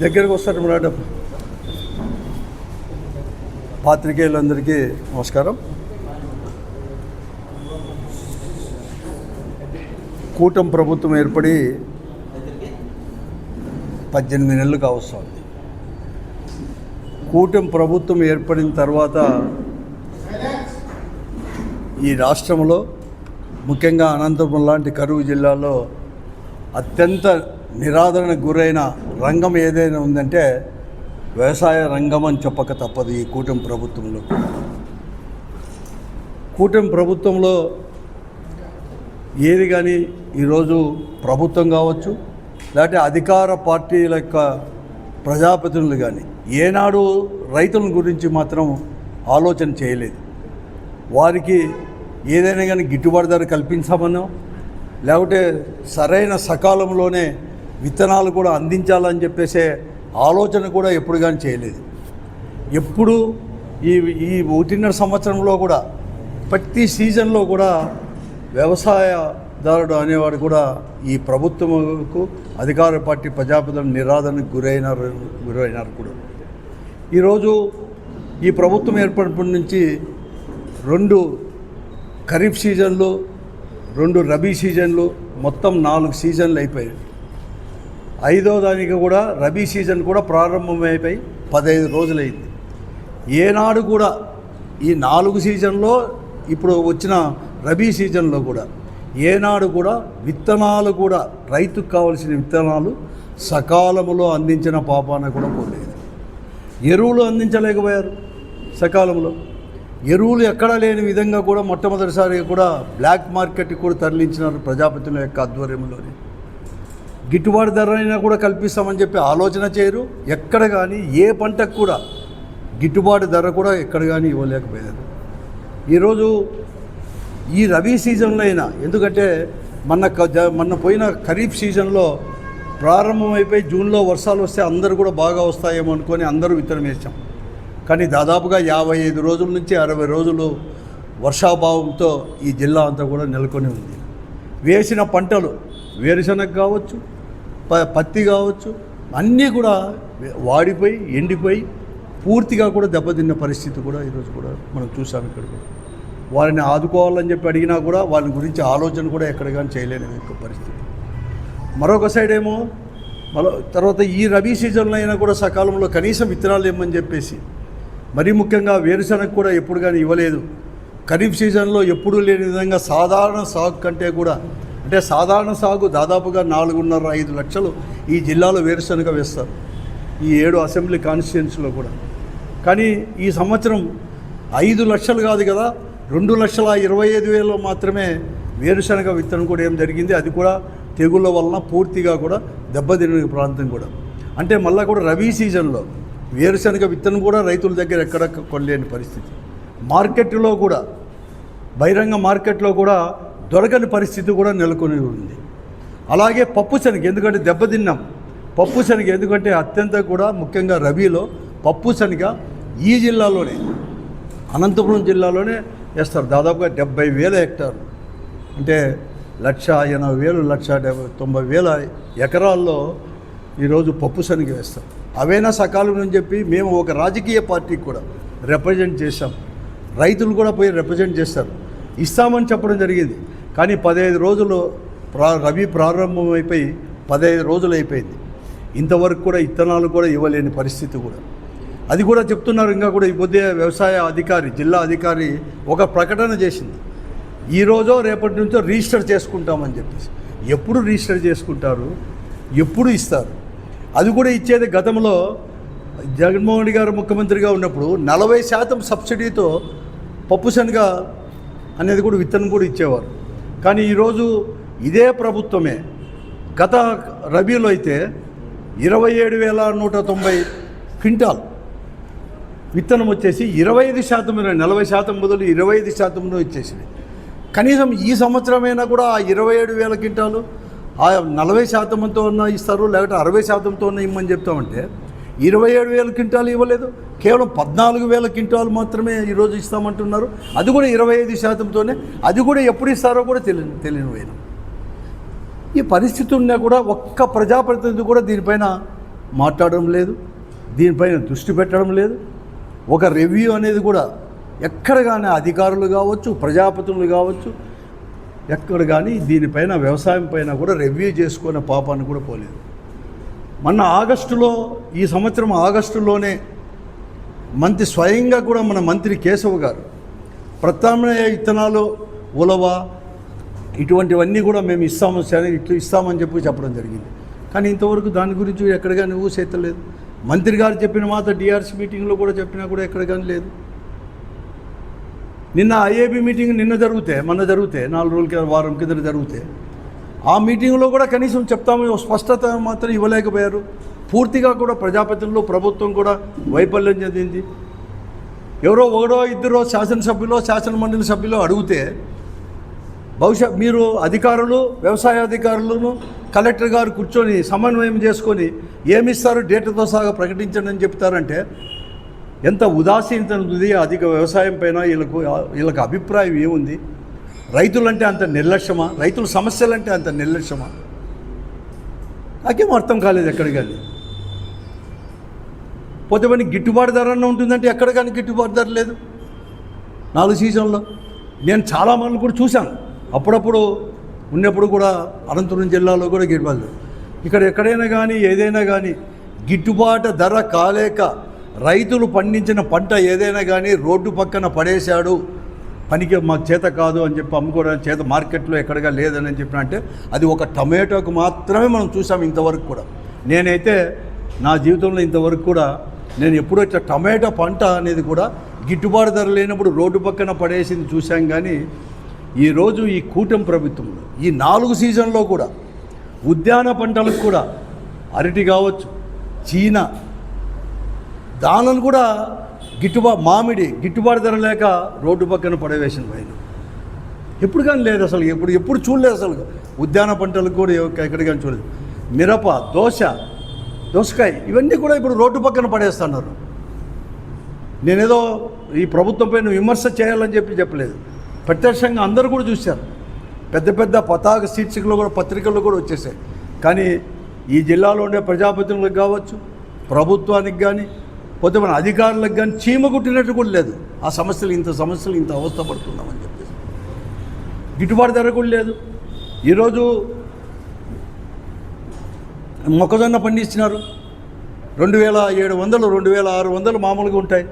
దగ్గరకు వస్తారు మేడం పాత్రికేయులందరికీ నమస్కారం. కూటం ప్రభుత్వం ఏర్పడి పద్దెనిమిది నెలలు కావస్తుంది కూటం ప్రభుత్వం ఏర్పడిన తర్వాత ఈ రాష్ట్రంలో ముఖ్యంగా అనంతపురం లాంటి కరువు జిల్లాలో అత్యంత నిరాదరణకు గురైన రంగం ఏదైనా ఉందంటే వ్యవసాయ రంగం అని చెప్పక తప్పదు ఈ కూటమి ప్రభుత్వంలో. కూటమి ప్రభుత్వంలో ఏది కానీ ఈరోజు ప్రభుత్వం కావచ్చు లేకపోతే అధికార పార్టీల యొక్క ప్రజాప్రతినిధులు కానీ ఏనాడు రైతుల గురించి మాత్రం ఆలోచన చేయలేదు. వారికి ఏదైనా కానీ గిట్టుబాటు ధర కల్పించామనో లేకపోతే సరైన సకాలంలోనే విత్తనాలు కూడా అందించాలని చెప్పేసే ఆలోచన కూడా ఎప్పుడు కానీ చేయలేదు. ఎప్పుడు ఈ ఈ ఒకటిన్నర సంవత్సరంలో కూడా ప్రతి సీజన్లో కూడా వ్యవసాయదారుడు అనేవాడు కూడా ఈ ప్రభుత్వముకు అధికార పార్టీ ప్రజాపదం నిరాదనకు గురైనారు గురైనారు కూడా. ఈరోజు ఈ ప్రభుత్వం ఏర్పడినప్పటి నుంచి రెండు ఖరీఫ్ సీజన్లు రెండు రబీ సీజన్లు మొత్తం నాలుగు సీజన్లు అయిపోయాయి. ఐదో దానికి కూడా రబీ సీజన్ కూడా ప్రారంభమైపోయి పదహైదు రోజులైంది. ఏనాడు కూడా ఈ నాలుగు సీజన్లో ఇప్పుడు వచ్చిన రబీ సీజన్లో కూడా ఏనాడు కూడా విత్తనాలు కూడా రైతుకు కావలసిన విత్తనాలు సకాలంలో అందించిన పాపాన కూడా పోలేదు. ఎరువులు అందించలేకపోయారు సకాలంలో. ఎరువులు ఎక్కడా లేని విధంగా కూడా మొట్టమొదటిసారిగా కూడా బ్లాక్ మార్కెట్కి కూడా తరలించినారు ప్రజాపతిల యొక్క ఆధ్వర్యంలోని. గిట్టుబాటు ధర అయినా కూడా కల్పిస్తామని చెప్పి ఆలోచన చేయరు. ఎక్కడ కానీ ఏ పంటకు కూడా గిట్టుబాటు ధర కూడా ఎక్కడ కానీ ఇవ్వలేకపోయారు ఈరోజు ఈ రబీ సీజన్లో అయినా ఎందుకంటే మొన్న మొన్న పోయిన ఖరీఫ్ సీజన్లో ప్రారంభమైపోయి జూన్లో వర్షాలు వస్తే అందరూ కూడా బాగా వస్తాయేమో అనుకొని అందరూ విత్తనం వేసాం కానీ దాదాపుగా యాభై ఐదు రోజుల నుంచి అరవై రోజులు వర్షాభావంతో ఈ జిల్లా అంతా కూడా నెలకొని ఉంది. వేసిన పంటలు వేరుశనగ కావచ్చు ప పత్తి కావచ్చు అన్నీ కూడా వాడిపోయి ఎండిపోయి పూర్తిగా కూడా దెబ్బతిన్న పరిస్థితి కూడా ఈరోజు కూడా మనం చూసాం ఇక్కడ కూడా. వారిని ఆదుకోవాలని చెప్పి అడిగినా కూడా వాళ్ళ గురించి ఆలోచన కూడా ఎక్కడ కానీ చేయలేని యొక్క పరిస్థితి. మరొక సైడ్ ఏమో మరో తర్వాత ఈ రబీ సీజన్లో అయినా కూడా సకాలంలో కనీసం విత్తనాలు ఇవ్వమని చెప్పేసి మరీ ముఖ్యంగా వేరుశనగ కూడా ఎప్పుడు కానీ ఇవ్వలేదు. ఖరీఫ్ సీజన్లో ఎప్పుడూ లేని విధంగా సాధారణ సాగు కంటే కూడా అంటే సాధారణ సాగు దాదాపుగా నాలుగున్నర ఐదు లక్షలు ఈ జిల్లాలో వేరుశనగ వేస్తారు. ఈ ఏడు అసెంబ్లీ కాన్స్టిట్యున్సీలో కూడా. కానీ ఈ సంవత్సరం ఐదు లక్షలు కాదు కదా రెండు లక్షల ఇరవై ఐదు వేలు మాత్రమే వేరుశనగ విత్తనం కూడా ఏం జరిగింది అది కూడా తెగుళ్ళ వలన పూర్తిగా కూడా దెబ్బతిన ప్రాంతం కూడా. అంటే మళ్ళీ కూడా రబీ సీజన్లో వేరుశనగ విత్తనం కూడా రైతుల దగ్గర ఎక్కడ కొనలేని పరిస్థితి. మార్కెట్లో కూడా బహిరంగ మార్కెట్లో కూడా దొరకని పరిస్థితి కూడా నెలకొని ఉంది. అలాగే పప్పు శనగ ఎందుకంటే దెబ్బతిన్నాం. పప్పు శనగ ఎందుకంటే అత్యంత కూడా ముఖ్యంగా రబీలో పప్పు శనగ ఈ జిల్లాలోనే అనంతపురం జిల్లాలోనే వేస్తారు. దాదాపుగా డెబ్బై వేల హెక్టార్లు అంటే లక్ష ఎనభై వేలు లక్ష డెబ్బై తొంభై వేల ఎకరాల్లో ఈరోజు పప్పు శనగ వేస్తాం అవైనా సకాలం అని చెప్పి మేము ఒక రాజకీయ పార్టీకి కూడా రిప్రజెంట్ చేశాం. రైతులు కూడా పోయి రిప్రజెంట్ చేస్తారు. ఇస్తామని చెప్పడం జరిగింది. కానీ పదహైదు రోజులు ప్రా రవి ప్రారంభమైపోయి పదహైదు రోజులు అయిపోయింది. ఇంతవరకు కూడా ఇత్తనాలు కూడా ఇవ్వలేని పరిస్థితి కూడా. అది కూడా చెప్తున్నారు ఇంకా కూడా ఈ పొద్దు వ్యవసాయ అధికారి జిల్లా అధికారి ఒక ప్రకటన చేసింది. ఈ రోజో రేపటి నుంచో రిజిస్టర్ చేసుకుంటామని చెప్పేసి. ఎప్పుడు రిజిస్టర్ చేసుకుంటారు? ఎప్పుడు ఇస్తారు? అది కూడా ఇచ్చేది గతంలో జగన్మోహన్ రెడ్డి గారు ముఖ్యమంత్రిగా ఉన్నప్పుడు నలభై శాతం సబ్సిడీతో పప్పు శనగ అనేది కూడా విత్తనం కూడా ఇచ్చేవారు. కానీ ఈరోజు ఇదే ప్రభుత్వమే. గత రబీలో అయితే ఇరవై ఏడు వేల నూట తొంభై క్వింటాల్ విత్తనం వచ్చేసి ఇరవై ఐదు శాతం నలభై శాతం బదులు ఇరవై ఐదు శాతంలో ఇచ్చేసింది కనీసం ఈ సంవత్సరమైనా కూడా ఆ ఇరవై ఏడు వేల క్వింటాలు ఆ నలభై శాతంతో ఉన్న ఇస్తారు లేకపోతే అరవై శాతంతో ఉన్న ఇమ్మని చెప్తామంటే ఇరవై ఏడు వేల క్వింటాలు ఇవ్వలేదు. కేవలం పద్నాలుగు వేల క్వింటాలు మాత్రమే ఈరోజు ఇస్తామంటున్నారు. అది కూడా ఇరవై ఐదు శాతంతోనే. అది కూడా ఎప్పుడు ఇస్తారో కూడా తెలియని తెలియని పోయినాం ఈ పరిస్థితి ఉన్నా కూడా ఒక్క ప్రజాప్రతినిధి కూడా దీనిపైన మాట్లాడడం లేదు. దీనిపైన దృష్టి పెట్టడం లేదు. ఒక రివ్యూ అనేది కూడా ఎక్కడ కానీ అధికారులు కావచ్చు ప్రజాపతులు కావచ్చు ఎక్కడ కానీ దీనిపైన వ్యవసాయం పైన కూడా రివ్యూ చేసుకునే పాపాన్ని కూడా పోలేదు. మొన్న ఆగస్టులో ఈ సంవత్సరం ఆగస్టులోనే మంత్రి స్వయంగా కూడా మన మంత్రి కేశవ్ గారు ప్రత్యామ్నాయ విత్తనాలు ఉలవ ఇటువంటివన్నీ కూడా మేము ఇస్తాము సరే ఇట్లు ఇస్తామని చెప్పి చెప్పడం జరిగింది. కానీ ఇంతవరకు దాని గురించి ఎక్కడ కానీ ఊసెత్తలేదు. మంత్రి గారు చెప్పిన మాట డిఆర్సీ మీటింగ్లో కూడా చెప్పినా కూడా ఎక్కడ కానీ లేదు. నిన్న ఐఏబీ మీటింగ్ నిన్న జరిగితే మొన్న జరిగితే నాలుగు రోజుల కింద వారం కింద జరిగితే ఆ మీటింగ్లో కూడా కనీసం చెప్తాము స్పష్టత మాత్రం ఇవ్వలేకపోయారు. పూర్తిగా కూడా ప్రజాప్రతినిధులు ప్రభుత్వం కూడా వైఫల్యం చెందింది. ఎవరో ఒకడో ఇద్దరో శాసనసభ్యులో శాసన మండలి సభ్యులు అడిగితే బహుశా మీరు అధికారులు వ్యవసాయ అధికారులను కలెక్టర్ గారు కూర్చొని సమన్వయం చేసుకొని ఏమిస్తారు డేటాతో సహా ప్రకటించండి అని చెప్తారంటే ఎంత ఉదాసీనత ఉంది అధిక వ్యవసాయం పైన వీళ్ళకు వీళ్ళకి అభిప్రాయం ఏముంది? రైతులంటే అంత నిర్లక్ష్యమా? రైతుల సమస్యలంటే అంత నిర్లక్ష్యమా? నాకేం అర్థం కాలేదు ఎక్కడ కానీ పోతే పని గిట్టుబాటు ధర అన్న ఉంటుందంటే ఎక్కడ కానీ గిట్టుబాటు ధర లేదు. నాలుగు సీజన్లో. నేను చాలా మంది కూడా చూశాను. అప్పుడప్పుడు ఉన్నప్పుడు కూడా అనంతపురం జిల్లాలో కూడా గిట్టుబాటు ఇక్కడ ఎక్కడైనా కానీ ఏదైనా కానీ గిట్టుబాటు ధర కాలేక రైతులు పండించిన పంట ఏదైనా కానీ రోడ్డు పక్కన పడేశాడు. పనికి మాకు చేత కాదు అని చెప్పి అమ్ముకోవడానికి చేత మార్కెట్లో ఎక్కడగా లేదని చెప్పిన అంటే అది ఒక టమాటోకు మాత్రమే మనం చూసాం ఇంతవరకు కూడా. నేనైతే నా జీవితంలో ఇంతవరకు కూడా నేను ఎప్పుడూ ఇట్లా టమాటో పంట అనేది కూడా గిట్టుబాటు ధర లేనప్పుడు రోడ్డు పక్కన పడేసింది చూశాం కానీ ఈరోజు ఈ కూటమి ప్రభుత్వంలో ఈ నాలుగు సీజన్లో కూడా ఉద్యాన పంటలకు కూడా అరటి కావచ్చు చీనా దానిని కూడా గిట్టుబా మామిడి గిట్టుబాటు ధర లేక రోడ్డు పక్కన పడవేసిన పైన ఎప్పుడు కానీ లేదు అసలు ఎప్పుడు ఎప్పుడు చూడలేదు అసలు. ఉద్యాన పంటలు కూడా ఎక్కడ కానీ చూడలేదు. మిరప దోశ దోసకాయ ఇవన్నీ కూడా ఇప్పుడు రోడ్డు పక్కన పడేస్తున్నారు. నేనేదో ఈ ప్రభుత్వంపై విమర్శ చేయాలని చెప్పి చెప్పలేదు. ప్రత్యక్షంగా అందరూ కూడా చూశారు. పెద్ద పెద్ద పతాక శీర్షికలు కూడా పత్రికల్లో కూడా వచ్చేసాయి. కానీ ఈ జిల్లాలో ఉండే ప్రజాప్రతినిధులకు కావచ్చు ప్రభుత్వానికి కానీ పోతే మన అధికారులకు కానీ చీమ కుట్టినట్టు కూడా లేదు. ఆ సమస్యలు ఇంత సమస్యలు ఇంత అవస్థ పడుతున్నామని చెప్పేసి. గిట్టుబాటు ధర కూడా లేదు. ఈరోజు మొక్కజొన్న పండించినారు రెండు వేల ఏడు వందలు రెండు వేల ఆరు వందలు మామూలుగా ఉంటాయి.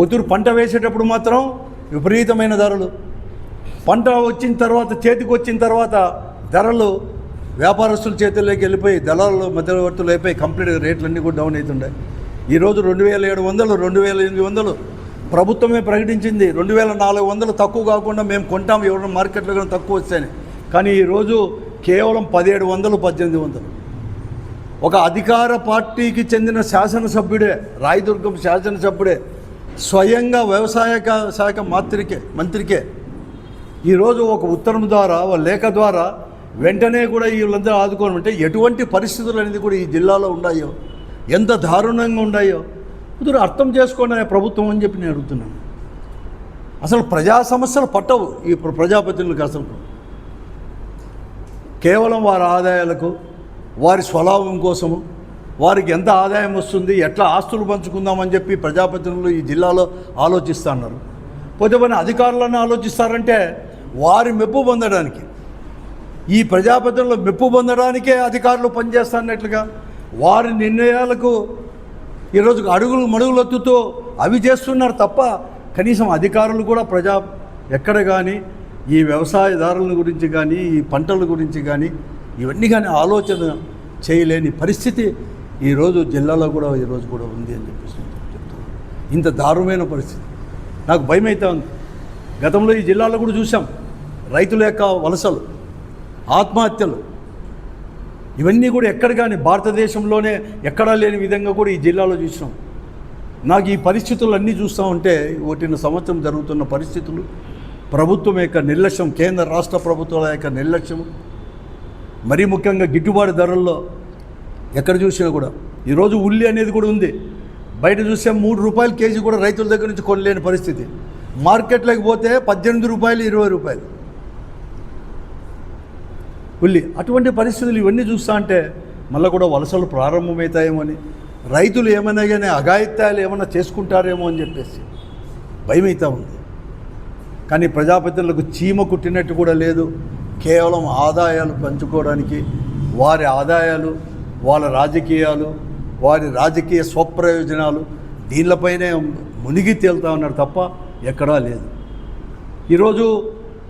ఒతురు పంట వేసేటప్పుడు మాత్రం విపరీతమైన ధరలు. పంట వచ్చిన తర్వాత చేతికి వచ్చిన తర్వాత ధరలు వ్యాపారస్తుల చేతుల్లోకి వెళ్ళిపోయి దళాలు మధ్యవర్తులు అయిపోయి కంప్లీట్గా రేట్లన్నీ కూడా డౌన్ అవుతుండే. ఈరోజు రెండు వేల ఏడు వందలు రెండు వేల ఎనిమిది వందలు. ప్రభుత్వమే ప్రకటించింది రెండు వేల నాలుగు వందలు తక్కువ కాకుండా మేము కొంటాం ఎవరైనా మార్కెట్లో కానీ తక్కువ వస్తాయని కానీ ఈరోజు కేవలం పదిహేడు వందలు పద్దెనిమిది వందలు. ఒక అధికార పార్టీకి చెందిన శాసనసభ్యుడే రాయదుర్గం శాసనసభ్యుడే స్వయంగా వ్యవసాయ శాఖ మాత్రికే మంత్రికే. ఈరోజు ఒక ఉత్తరం ద్వారా ఒక లేఖ ద్వారా వెంటనే కూడా వీళ్ళందరూ ఆదుకోవాలంటే ఎటువంటి పరిస్థితులు అనేది కూడా ఈ జిల్లాలో ఉన్నాయో ఎంత దారుణంగా ఉన్నాయో. కుదురు అర్థం చేసుకోండి ప్రభుత్వం అని చెప్పి నేను అడుగుతున్నాను. అసలు ప్రజా సమస్యలు పట్టవు ఈ ప్ర- ప్రజాప్రతినిధులకు అసలు. కేవలం వారి ఆదాయాలకు వారి స్వలాభం కోసము వారికి ఎంత ఆదాయం వస్తుంది ఎట్లా ఆస్తులు పంచుకుందామని చెప్పి ప్రజాప్రతినిధులు ఈ జిల్లాలో ఆలోచిస్తున్నారు పోతే అధికారులను ఆలోచిస్తారంటే వారి మెప్పు పొందడానికి ఈ ప్రజాప్రతినిధులు మెప్పు పొందడానికే అధికారులు పనిచేస్తున్నట్లుగా వారి నిర్ణయాలకు ఈరోజు అడుగులు మడుగులు ఎత్తుతూ అవి చేస్తున్నారు తప్ప కనీసం అధికారులు కూడా ప్రజా ఎక్కడ కానీ ఈ వ్యవసాయదారుల గురించి కానీ ఈ పంటల గురించి కానీ ఇవన్నీ కానీ ఆలోచన చేయలేని పరిస్థితి ఈరోజు జిల్లాలో కూడా ఈరోజు కూడా ఉంది అని చెప్పేసి చెప్తున్నాను. ఇంత దారుణమైన పరిస్థితి. నాకు భయం అవుతా ఉంది. గతంలో ఈ జిల్లాలో కూడా చూసాం రైతుల యొక్క వలసలు ఆత్మహత్యలు ఇవన్నీ కూడా ఎక్కడ కానీ భారతదేశంలోనే ఎక్కడా లేని విధంగా కూడా ఈ జిల్లాలో చూసినాం. నాకు ఈ పరిస్థితులు అన్నీ చూస్తూ ఉంటే ఒకటిన్న సంవత్సరం జరుగుతున్న పరిస్థితులు ప్రభుత్వం యొక్క నిర్లక్ష్యం కేంద్ర రాష్ట్ర ప్రభుత్వాల యొక్క నిర్లక్ష్యం మరీ ముఖ్యంగా గిట్టుబాటు ధరల్లో ఎక్కడ చూసినా కూడా. ఈరోజు ఉల్లి అనేది కూడా ఉంది. బయట చూస్తే మూడు రూపాయలు కేజీ కూడా రైతుల దగ్గర నుంచి కొనలేని పరిస్థితి. మార్కెట్లోకి పోతే పద్దెనిమిది రూపాయలు ఇరవై రూపాయలు. ఉల్లి అటువంటి పరిస్థితులు ఇవన్నీ చూస్తా అంటే మళ్ళీ కూడా వలసలు ప్రారంభమవుతాయేమో అని రైతులు ఏమైనా కానీ అఘాయిత్యాలు ఏమైనా చేసుకుంటారేమో అని చెప్పేసి భయమైతా ఉంది. కానీ ప్రజాప్రతినిధులకు చీమ కుట్టినట్టు కూడా లేదు. కేవలం ఆదాయాలు పంచుకోవడానికి వారి ఆదాయాలు వాళ్ళ రాజకీయాలు వారి రాజకీయ స్వప్రయోజనాలు దీనిపైనే మునిగి తేలుతా ఉన్నారు తప్ప ఎక్కడా లేదు. ఈరోజు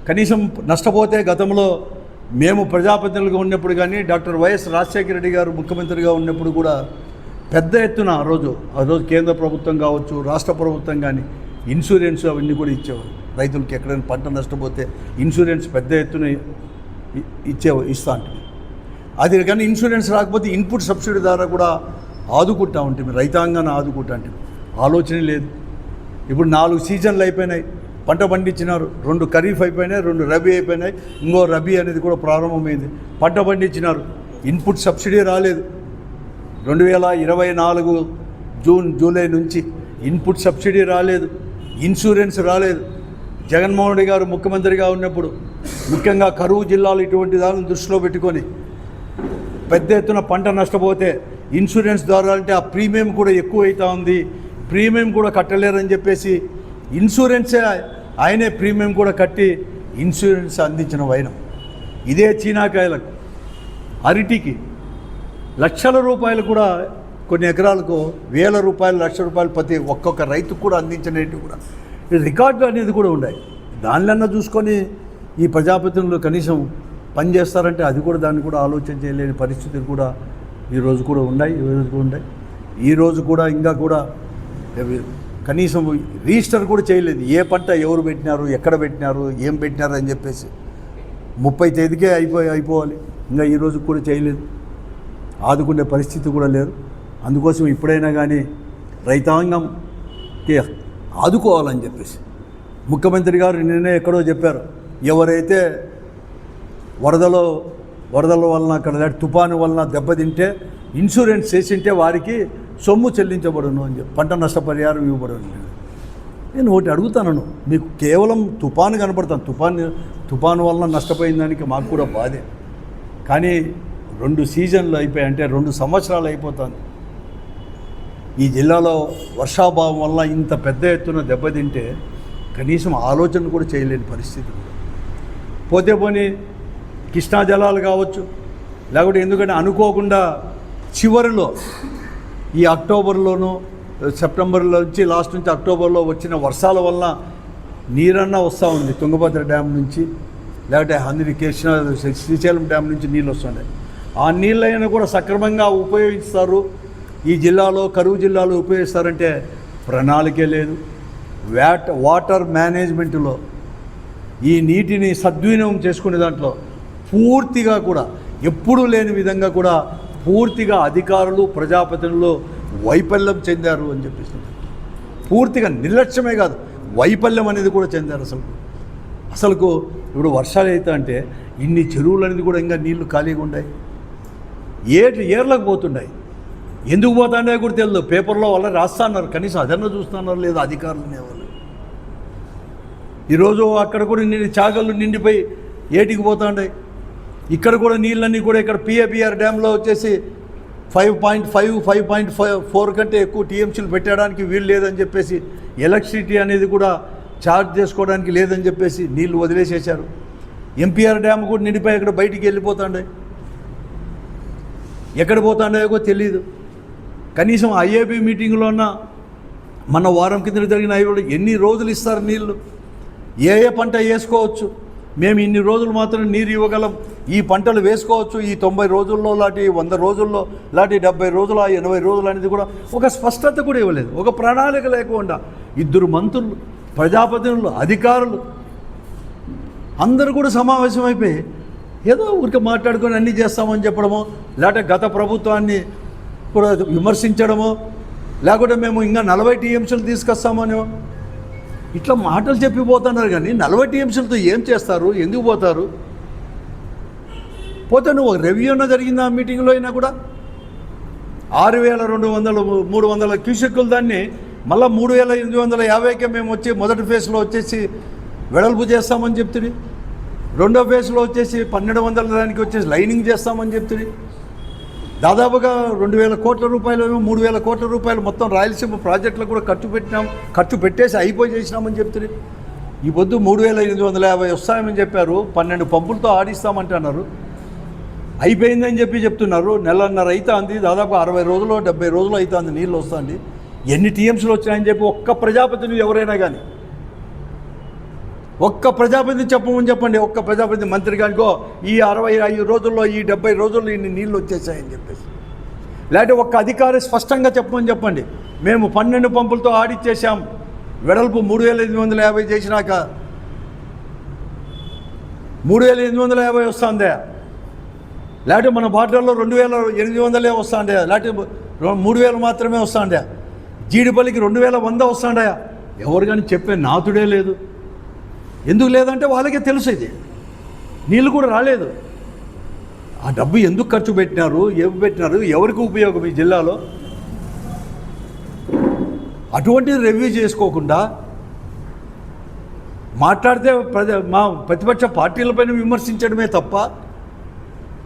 కనీసం నష్టపోతే గతంలో మేము ప్రజాప్రతినిధులుగా ఉన్నప్పుడు కానీ డాక్టర్ వైఎస్ రాజశేఖర రెడ్డి గారు ముఖ్యమంత్రిగా ఉన్నప్పుడు కూడా పెద్ద ఎత్తున ఆ రోజు ఆ రోజు కేంద్ర ప్రభుత్వం కావచ్చు రాష్ట్ర ప్రభుత్వం కానీ ఇన్సూరెన్స్ అవన్నీ కూడా ఇచ్చేవారు. రైతులకి ఎక్కడైనా పంట నష్టపోతే ఇన్సూరెన్స్ పెద్ద ఎత్తున ఇచ్చే ఇస్తా ఉంటుంది అది కానీ ఇన్సూరెన్స్ రాకపోతే ఇన్పుట్ సబ్సిడీ ద్వారా కూడా ఆదుకుంటా ఉంటుంది రైతాంగాన్ని ఆదుకుంటా ఉంటుంది ఆలోచన లేదు. ఇప్పుడు నాలుగు సీజన్లు అయిపోయినాయి. పంట పండించినారు. రెండు ఖరీఫ్ అయిపోయినాయి రెండు రబీ అయిపోయినాయి. ఇంకో రబీ అనేది కూడా ప్రారంభమైంది. పంట పండించినారు. ఇన్పుట్ సబ్సిడీ రాలేదు. రెండు వేల ఇరవై నాలుగు జూన్ జూలై నుంచి ఇన్పుట్ సబ్సిడీ రాలేదు. ఇన్సూరెన్స్ రాలేదు. జగన్మోహన్ రెడ్డి గారు ముఖ్యమంత్రిగా ఉన్నప్పుడు ముఖ్యంగా కరువు జిల్లాలు ఇటువంటి దానిని దృష్టిలో పెట్టుకొని పెద్ద ఎత్తున పంట నష్టపోతే ఇన్సూరెన్స్ ద్వారా అంటే ఆ ప్రీమియం కూడా ఎక్కువ అవుతా ఉంది. ప్రీమియం కూడా కట్టలేరని చెప్పేసి ఇన్సూరెన్సే ఆయనే ప్రీమియం కూడా కట్టి ఇన్సూరెన్స్ అందించిన వైనం. ఇదే చీనాకాయలకు అరటికి లక్షల రూపాయలు కూడా కొన్ని ఎకరాలకు వేల రూపాయలు లక్ష రూపాయలు ప్రతి ఒక్కొక్క రైతుకు కూడా అందించినట్టు కూడా. రికార్డులు అనేది కూడా ఉన్నాయి దానిలన్నా చూసుకొని ఈ ప్రజాప్రతినిధులు కనీసం పనిచేస్తారంటే అది కూడా దాన్ని కూడా ఆలోచన చేయలేని పరిస్థితులు కూడా ఈరోజు కూడా ఉన్నాయి ఈ రోజు కూడా ఉన్నాయి. ఈరోజు కూడా ఇంకా కూడా కనీసం రిజిస్టర్ కూడా చేయలేదు. ఏ పంట ఎవరు పెట్టినారు ఎక్కడ పెట్టినారు ఏం పెట్టినారు అని చెప్పేసి. ముప్పై తేదీకే అయిపోయి అయిపోవాలి. ఇంకా ఈరోజు కూడా చేయలేదు. ఆదుకునే పరిస్థితి కూడా లేదు. అందుకోసం ఇప్పుడైనా కానీ రైతాంగంకి ఆదుకోవాలని చెప్పేసి. ముఖ్యమంత్రి గారు నిన్నే ఎక్కడో చెప్పారు. ఎవరైతే వరదలో వరదల వలన అక్కడ తుఫాను వలన దెబ్బతింటే ఇన్సూరెన్స్ చేసింటే వారికి సొమ్ము చెల్లించబడును అని చెప్పి పంట నష్టపరిహారం ఇవ్వబడును. నేను ఒకటి అడుగుతాను మీకు కేవలం తుఫాను కనపడతాను తుఫాను తుఫాను వల్ల నష్టపోయిన దానికి మాకు కూడా బాధే. కానీ రెండు సీజన్లు అయిపోయాయి అంటే రెండు సంవత్సరాలు అయిపోతాను. ఈ జిల్లాలో వర్షాభావం వల్ల ఇంత పెద్ద ఎత్తున దెబ్బతింటే కనీసం ఆలోచన కూడా చేయలేని పరిస్థితి పోతే పోనీ కృష్ణా జలాలు కావచ్చు లేకపోతే ఎందుకంటే అనుకోకుండా చివరిలో ఈ అక్టోబర్లోనూ సెప్టెంబర్లో నుంచి లాస్ట్ నుంచి అక్టోబర్లో వచ్చిన వర్షాల వల్ల నీరన్నా వస్తూ ఉంది తుంగభద్ర డ్యామ్ నుంచి లేకపోతే హందిరి కృష్ణ శ్రీశైలం డ్యామ్ నుంచి నీళ్ళు వస్తున్నాయి ఆ నీళ్ళైనా కూడా సక్రమంగా ఉపయోగిస్తారు. ఈ జిల్లాలో కరువు జిల్లాలో ఉపయోగిస్తారంటే ప్రణాళికే లేదు. వాట్ వాటర్ మేనేజ్మెంట్లో ఈ నీటిని సద్వినియోగం చేసుకునే దాంట్లో పూర్తిగా కూడా ఎప్పుడూ లేని విధంగా కూడా పూర్తిగా అధికారులు ప్రజాప్రతినిధులు వైఫల్యం చెందారు అని చెప్పేసి పూర్తిగా నిర్లక్ష్యమే కాదు వైఫల్యం అనేది కూడా చెందారు అసలు. అసలుకు ఇప్పుడు వర్షాలు అయితే అంటే ఇన్ని చెరువులు అనేది కూడా ఇంకా నీళ్ళు ఖాళీగా ఉన్నాయి ఏట్లు ఏర్లకు పోతున్నాయి. ఎందుకు పోతానే కూడా తెలియదు పేపర్లో వాళ్ళు రాస్తున్నారు. కనీసం అదన్నా చూస్తున్నారు లేదా అధికారులు అనేవాళ్ళు. ఈరోజు అక్కడ కూడా నిండి చాగళ్ళు నిండిపోయి ఏటికి పోతాండాయి ఇక్కడ కూడా నీళ్ళన్నీ కూడా ఇక్కడ పిఏబిఆర్ డ్యాంలో వచ్చేసి five point five five point five four కంటే ఎక్కువ టీఎంసీలు పెట్టడానికి వీలు లేదని చెప్పేసి ఎలక్ట్రిసిటీ అనేది కూడా ఛార్జ్ చేసుకోవడానికి లేదని చెప్పేసి నీళ్ళు వదిలేసేశారు. ఎంపీఆర్ డ్యామ్ కూడా నిండిపోయి అక్కడ బయటికి వెళ్ళిపోతాండే. ఎక్కడ పోతాండాయో తెలియదు కనీసం ఐఏబీ మీటింగ్లో ఉన్న మన వారం కింద జరిగిన ఐఏబీలో ఎన్ని రోజులు ఇస్తారు నీళ్ళు? ఏ ఏ పంట వేసుకోవచ్చు? మేము ఇన్ని రోజులు మాత్రం నీరు ఇవ్వగలం. ఈ పంటలు వేసుకోవచ్చు. ఈ తొంభై రోజుల్లో లాంటి వంద రోజుల్లో లాంటి డెబ్బై రోజుల ఎనభై రోజులు అనేది కూడా ఒక స్పష్టత కూడా ఇవ్వలేదు. ఒక ప్రణాళిక లేకుండా ఇద్దరు మంత్రులు ప్రజాప్రతినిధులు అధికారులు అందరూ కూడా సమావేశం అయిపోయి ఏదో ఊరికి మాట్లాడుకొని అన్నీ చేస్తామని చెప్పడమో లేకపోతే గత ప్రభుత్వాన్ని కూడా విమర్శించడమో లేకుంటే మేము ఇంకా నలభై టీఎంసీలు తీసుకొస్తామని ఇట్లా మాటలు చెప్పిపోతున్నారు కానీ నలభై టీఎంసీలతో ఏం చేస్తారు? ఎందుకు పోతారు? పోతే నువ్వు ఒక రివ్యూ అన్న జరిగింది ఆ మీటింగ్లో అయినా కూడా? ఆరు వేల రెండు వందల మూడు వందల క్యూసెక్కులు దాన్ని మళ్ళీ మూడు వేల ఎనిమిది వందల యాభైకే మేము వచ్చి మొదటి ఫేజ్లో వచ్చేసి వెడల్పు చేస్తామని చెప్తుంది రెండో ఫేజ్లో వచ్చేసి పన్నెండు వందల దానికి వచ్చేసి లైనింగ్ చేస్తామని చెప్తుంది దాదాపుగా రెండు వేల కోట్ల రూపాయలు మూడు వేల కోట్ల రూపాయలు మొత్తం రాయలసీమ ప్రాజెక్టులు కూడా ఖర్చు పెట్టినాం. ఖర్చు పెట్టేసి అయిపోయి చేసినామని చెప్తుంది ఈ పొద్దు మూడు వేల ఎనిమిది వందల యాభై వస్తాయని చెప్పారు. పన్నెండు పంపులతో ఆడిస్తామంటున్నారు. అయిపోయిందని చెప్పి చెప్తున్నారు. నెలన్నర అవుతుంది దాదాపు అరవై రోజులు డెబ్బై రోజులు అవుతుంది నీళ్ళు వస్తుంది. ఎన్ని టీఎంసీలు వచ్చినాయని చెప్పి ఒక్క ప్రజాపతిని ఎవరైనా కానీ ఒక్క ప్రజాపతి చెప్పమని చెప్పండి ఒక్క ప్రజాపతి మంత్రి గారికో ఈ అరవై ఐదు రోజుల్లో ఈ డెబ్బై రోజుల్లో ఇన్ని నీళ్ళు వచ్చేసాయని చెప్పేసి. లేకపోతే ఒక్క అధికారి స్పష్టంగా చెప్పమని చెప్పండి. మేము పన్నెండు పంపులతో ఆడిచ్చేసాం వెడల్పు మూడు వేల ఎనిమిది వందల యాభై చేసినాక మూడు వేల ఎనిమిది వందల యాభై వస్తుందే. లేకపోతే మన బార్డర్లో రెండు వేల ఎనిమిది వందలే వస్తాండే లేకపోతే మూడు వేలు మాత్రమే వస్తాండే జీడిపల్లికి రెండు వేల వంద వస్తాండా ఎవరు కానీ చెప్పే నాతుడే లేదు. ఎందుకు లేదంటే వాళ్ళకే తెలుసు ఇది. నీళ్ళు కూడా రాలేదు. ఆ డబ్బు ఎందుకు ఖర్చు పెట్టినారు ఏమి పెట్టినారు ఎవరికి ఉపయోగం ఈ జిల్లాలో? అటువంటిది రివ్యూ చేసుకోకుండా మాట్లాడితే ప్రజ మా ప్రతిపక్ష పార్టీలపైన విమర్శించడమే తప్ప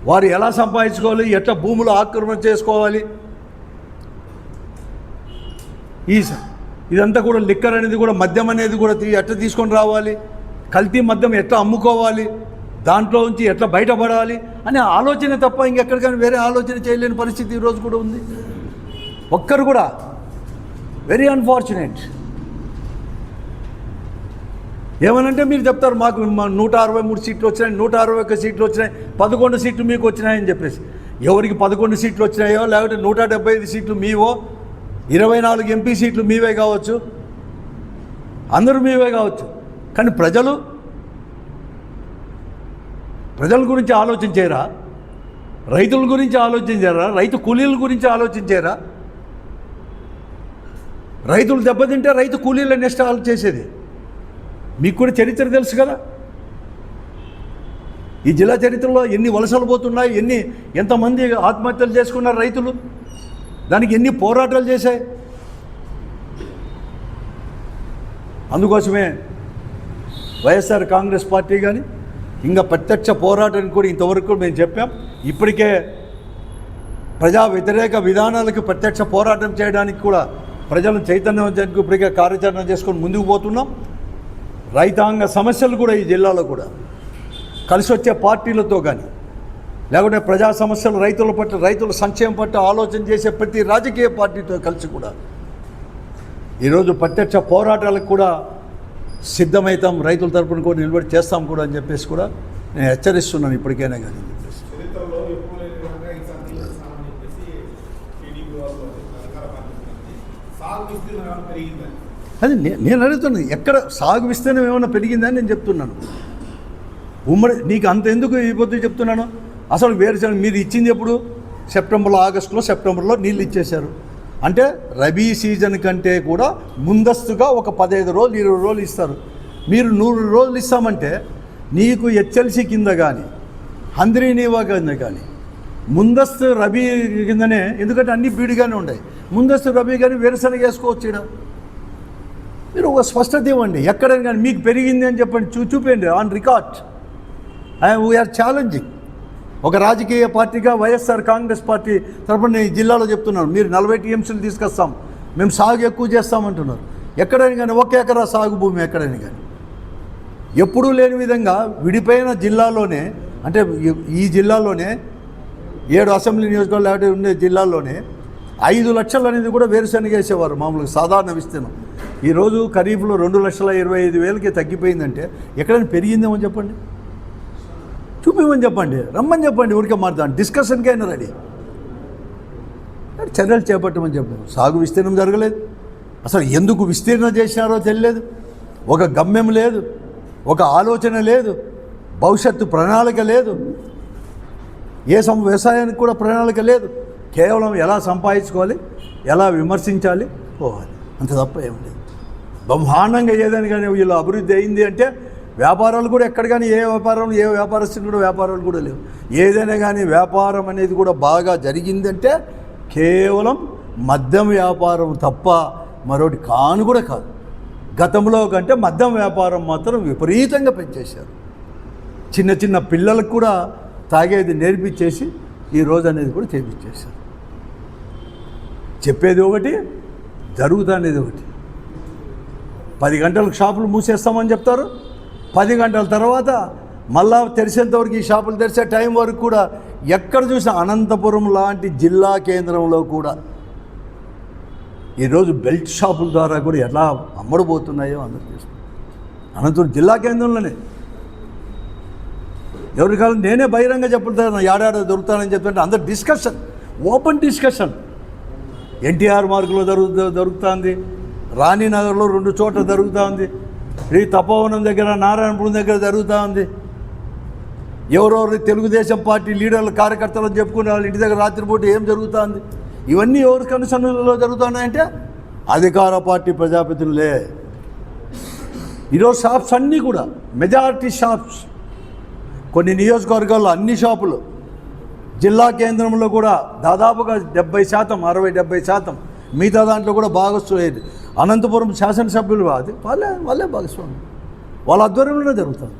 వారు ఎలా సంపాదించుకోవాలి ఎట్లా భూములు ఆక్రమణ చేసుకోవాలి? ఈ స- ఇదంతా కూడా లిక్కర్ అనేది కూడా మద్యం అనేది కూడా ఎట్లా తీసుకొని రావాలి. కల్తీ మద్యం ఎట్లా అమ్ముకోవాలి? దాంట్లో నుంచి ఎట్లా బయటపడాలి? అనే ఆలోచన తప్ప ఇంకెక్కడికైనా వేరే ఆలోచన చేయలేని పరిస్థితి ఈరోజు కూడా ఉంది. ఒక్కరు కూడా వెరీ అన్ఫార్చునేట్ ఏమనంటే మీరు చెప్తారు మాకు నూట అరవై మూడు సీట్లు వచ్చినాయి నూట అరవై ఒక్క సీట్లు వచ్చినాయి పదకొండు సీట్లు మీకు వచ్చినాయని చెప్పేసి. ఎవరికి పదకొండు సీట్లు వచ్చినాయో లేకపోతే నూట డెబ్బై ఐదు సీట్లు మీవో ఇరవై నాలుగు ఎంపీ సీట్లు మీవే కావచ్చు అందరూ మీవే కావచ్చు. కానీ ప్రజలు ప్రజల గురించి ఆలోచించారా? రైతుల గురించి ఆలోచించారా? రైతు కూలీల గురించి ఆలోచించారా? రైతులు దెబ్బతింటే రైతు కూలీల నెక్స్ట్ చేసేది. మీకు కూడా చరిత్ర తెలుసు కదా? ఈ జిల్లా చరిత్రలో ఎన్ని వలసలు పోతున్నాయి ఎన్ని ఎంతమంది ఆత్మహత్యలు చేసుకున్నారు రైతులు? దానికి ఎన్ని పోరాటాలు చేశాయి? అందుకోసమే వైఎస్ఆర్ కాంగ్రెస్ పార్టీ కానీ ఇంకా ప్రత్యక్ష పోరాటానికి కూడా ఇంతవరకు మేము చెప్పాం. ఇప్పటికే ప్రజా వ్యతిరేక విధానాలకు ప్రత్యక్ష పోరాటం చేయడానికి కూడా ప్రజలను చైతన్యం చేయడానికి ఇప్పటికే కార్యాచరణ చేసుకొని ముందుకు పోతున్నాం. రైతాంగ సమస్యలు కూడా ఈ జిల్లాలో కూడా కలిసి వచ్చే పార్టీలతో కానీ లేకుంటే ప్రజా సమస్యలు రైతుల పట్ల రైతుల సంక్షేమం పట్ల ఆలోచన చేసే ప్రతి రాజకీయ పార్టీతో కలిసి కూడా ఈరోజు ప్రత్యక్ష పోరాటాలకు కూడా సిద్ధమవుతాం రైతుల తరపున కూడా నిలబడి చేస్తాం కూడా అని చెప్పేసి కూడా నేను హెచ్చరిస్తున్నాను ఇప్పటికైనా కానీ. చెప్పేసి అది నేను అడుగుతున్నాను ఎక్కడ సాగు విస్తీర్ణం ఏమైనా పెరిగిందని నేను చెప్తున్నాను. ఉమ్మడి నీకు అంత ఎందుకు పొద్దు చెప్తున్నాను? అసలు వేరుశనగ మీరు ఇచ్చింది ఎప్పుడు? సెప్టెంబర్లో ఆగస్టులో సెప్టెంబర్లో నీళ్ళు ఇచ్చేశారు. అంటే రబీ సీజన్ కంటే కూడా ముందస్తుగా ఒక పదహైదు రోజులు ఇరవై రోజులు ఇస్తారు. మీరు నూరు రోజులు ఇస్తామంటే నీకు హెచ్ఎల్సి కింద కానీ హంద్రీనీవా కింద కానీ ముందస్తు రబీ కిందనే ఎందుకంటే అన్ని బీడిగానే ఉన్నాయి. ముందస్తు రబీ కానీ వేరుశనగ వేసుకోవచ్చు ఇక్కడ మీరు ఒక స్పష్టత ఇవ్వండి. ఎక్కడైనా కానీ మీకు పెరిగింది అని చెప్పండి. చూ చూపేయండి. On record. I we are challenging ఒక రాజకీయ పార్టీగా వైఎస్ఆర్ కాంగ్రెస్ పార్టీ తరపున నేను ఈ జిల్లాలో చెప్తున్నాను. మీరు నలభై టీఎంసీలు తీసుకొస్తాం. మేము సాగు ఎక్కువ చేస్తామంటున్నారు. ఎక్కడైనా కానీ ఒక ఎకరా సాగు భూమి ఎక్కడైనా కానీ. ఎప్పుడూ లేని విధంగా విడిపోయిన జిల్లాలోనే అంటే ఈ- జిల్లాలోనే ఏడు అసెంబ్లీ నియోజకవర్గాలు లేకపోతే ఉండే జిల్లాల్లోనే ఐదు లక్షలు అనేది కూడా వేరుశనగ వేసేవారు మామూలుగా సాధారణ విస్తీర్ణం. ఈరోజు ఖరీఫ్లో రెండు లక్షల ఇరవై ఐదు వేలకి తగ్గిపోయిందంటే ఎక్కడైనా పెరిగిందేమో చెప్పండి. చూపిమని చెప్పండి రమ్మని చెప్పండి ఊరికే మారుతాను డిస్కషన్కి అయినా రెడీ చర్యలు చేపట్టమని చెప్పారు సాగు విస్తీర్ణం జరగలేదు. అసలు ఎందుకు విస్తీర్ణం చేసినారో తెలియలేదు. ఒక గమ్యం లేదు. ఒక ఆలోచన లేదు. భవిష్యత్తు ప్రణాళిక లేదు. ఏ సం వ్యవసాయానికి కూడా ప్రణాళిక లేదు. కేవలం ఎలా సంపాదించుకోవాలి ఎలా విమర్శించాలి పోవాలి. అంత తప్ప ఏం లేదు బ్రహ్మాండంగా ఏదైనా కానీ వీళ్ళు అభివృద్ధి అయింది అంటే వ్యాపారాలు కూడా ఎక్కడ కానీ ఏ వ్యాపారం ఏ వ్యాపారస్తులు కూడా వ్యాపారాలు కూడా లేవు. ఏదైనా కానీ వ్యాపారం అనేది కూడా బాగా జరిగిందంటే కేవలం మద్యం వ్యాపారం తప్ప మరొకటి కాను కూడా కాదు. గతంలో కంటే మద్యం వ్యాపారం మాత్రం విపరీతంగా పెంచేశారు. చిన్న చిన్న పిల్లలకు కూడా తాగేది నేర్పించేసి ఈ రోజు అనేది కూడా చేపించేశారు. చెప్పేది ఒకటి జరుగుతానేది ఒకటి. పది గంటలకు షాపులు మూసేస్తామని చెప్తారు. పది గంటల తర్వాత మళ్ళా తెరిచేంతవరకు ఈ షాపులు తెరిచే టైం వరకు కూడా ఎక్కడ చూసినా అనంతపురం లాంటి జిల్లా కేంద్రంలో కూడా ఈరోజు బెల్ట్ షాపుల ద్వారా కూడా ఎలా అమ్మడబోతున్నాయో అందరూ తెలుసు అనంతపురం జిల్లా కేంద్రంలోనే. ఎవరి కాలం నేనే బహిరంగ చెప్పుతాను ఏడాడ దొరుకుతానని చెప్తుంటే అందరు డిస్కషన్ ఓపెన్ డిస్కషన్. ఎన్టీఆర్ మార్కులో దొరుకు దొరుకుతుంది రాణినగర్లో రెండు చోట్ల జరుగుతూ ఈ తపోవనం దగ్గర నారాయణపురం దగ్గర జరుగుతూ ఉంది. ఎవరెవరు తెలుగుదేశం పార్టీ లీడర్లు కార్యకర్తలు చెప్పుకునే వాళ్ళ ఇంటి దగ్గర రాత్రిపూట ఏం జరుగుతుంది ఇవన్నీ ఎవరి కనుసన్నలో జరుగుతున్నాయంటే అధికార పార్టీ ప్రజాప్రతినిధులే. ఈరోజు షాప్స్ అన్నీ కూడా మెజారిటీ షాప్స్ కొన్ని నియోజకవర్గాల్లో అన్ని షాపులు జిల్లా కేంద్రంలో కూడా దాదాపుగా డెబ్బై శాతం అరవై డెబ్బై శాతం మిగతా దాంట్లో కూడా భాగస్వామి అనంతపురం శాసనసభ్యులు అది వాళ్ళే వాళ్ళే భాగస్వామి. వాళ్ళ ఆధ్వర్యంలోనే జరుగుతుంది.